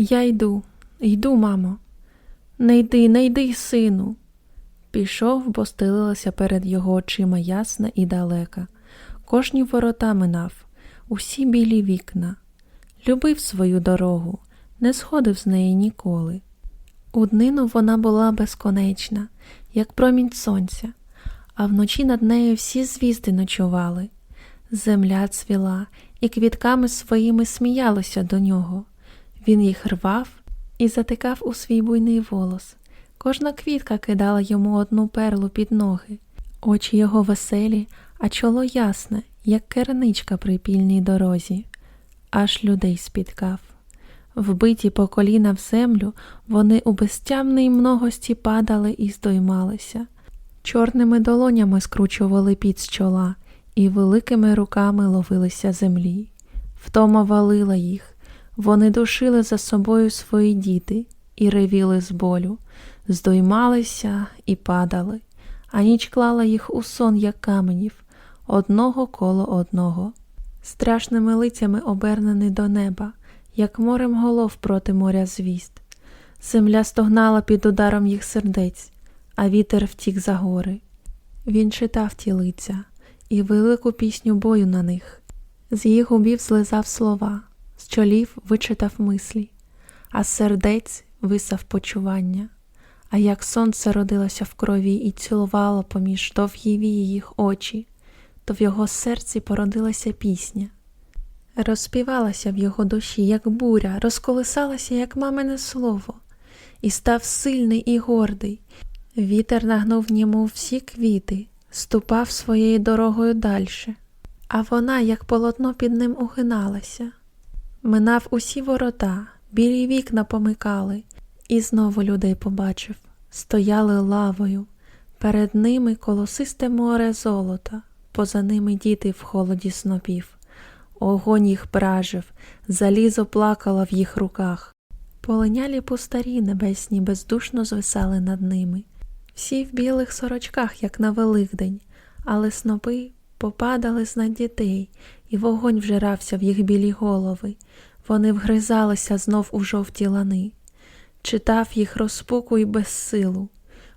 Я йду, йду, мамо. Не йди, не йди, сину. Пішов, бо стелилася перед його очима ясна і далека. Кожні ворота минав, усі білі вікна. Любив свою дорогу, не сходив з неї ніколи. У днину вона була безконечна, як промінь сонця, а вночі над нею всі звізди ночували. Земля цвіла і квітками своїми сміялися до нього. Він їх рвав і затикав у свій буйний волос. Кожна квітка кидала йому одну перлу під ноги, очі його веселі, а чоло ясне, як керничка при пільній дорозі, аж людей спіткав. Вбиті по коліна в землю, вони у безтямній многості падали і здоймалися. Чорними долонями скручували під з чола і великими руками ловилися землі. Втома валила їх, вони душили за собою свої діти і ревіли з болю, здоймалися і падали, а ніч клала їх у сон, як каменів, одного коло одного, страшними лицями обернений до неба, як морем голов проти моря звіст. Земля стогнала під ударом їх сердець, а вітер втік за гори. Він читав ті лиця і велику пісню бою на них. З їх губів злизав слова, чолів вичитав мислі, а сердець висав почування. А як сонце родилося в крові і цілувало поміж довгі вії їх очі, то в його серці породилася пісня. Розпівалася в його душі, як буря, розколисалася, як мамине слово, і став сильний і гордий. Вітер нагнув йому всі квіти, ступав своєю дорогою дальше, а вона, як полотно, під ним угиналася. Минав усі ворота, білі вікна помикали, і знову людей побачив, стояли лавою, перед ними колосисте море золота, поза ними діти в холоді снопів. Огонь їх пражив, залізо плакало в їх руках. Полинялі пустарі небесні бездушно звисали над ними. Всі в білих сорочках, як на Великдень, але снопи попадали з над дітей, і вогонь вжирався в їх білі голови. Вони вгризалися знов у жовті лани. Читав їх розпуку й безсилу.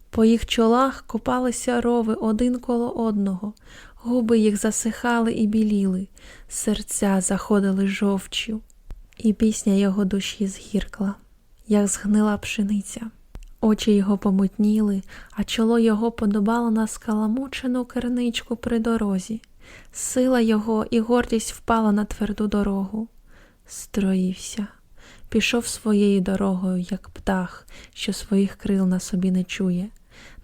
По їх чолах копалися рови один коло одного, губи їх засихали і біліли, серця заходили жовчю, і пісня його душі згіркла, як згнила пшениця. Очі його помутніли, а чоло його подобало на скаламучену керничку при дорозі. Сила його і гордість впала на тверду дорогу. Строївся, пішов своєю дорогою, як птах, що своїх крил на собі не чує.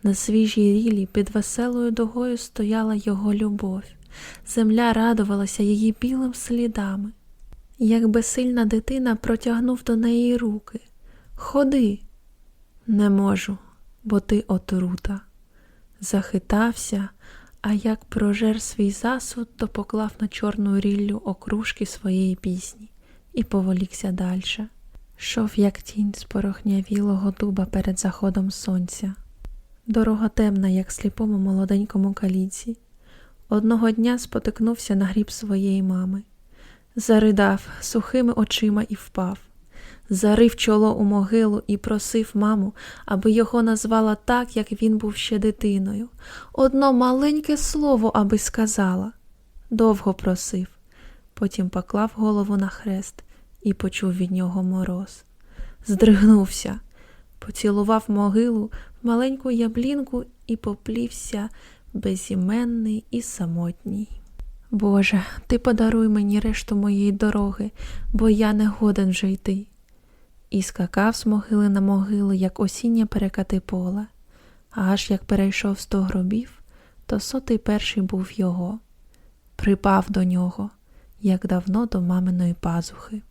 На свіжій рілі під веселою дугою стояла його любов. Земля радувалася її білим слідами. Як безсильна дитина протягнув до неї руки. Ходи, не можу, бо ти отрута. Захитався, а як прожер свій засуд, то поклав на чорну ріллю окружки своєї пісні і поволікся дальше. Шов, як тінь з порохнявілого дуба перед заходом сонця. Дорога темна, як сліпому молоденькому каліці. Одного дня спотикнувся на гріб своєї мами. Заридав сухими очима і впав. Зарив чоло у могилу і просив маму, аби його назвала так, як він був ще дитиною. Одно маленьке слово, аби сказала. Довго просив, потім поклав голову на хрест і почув від нього мороз. Здригнувся, поцілував могилу, маленьку яблінку і поплівся безіменний і самотній. Боже, ти подаруй мені решту моєї дороги, бо я не годен вже йти. І скакав з могили на могилу, як осіння перекати поле, а аж як перейшов сто гробів, то сотий перший був його, припав до нього, як давно до маминої пазухи.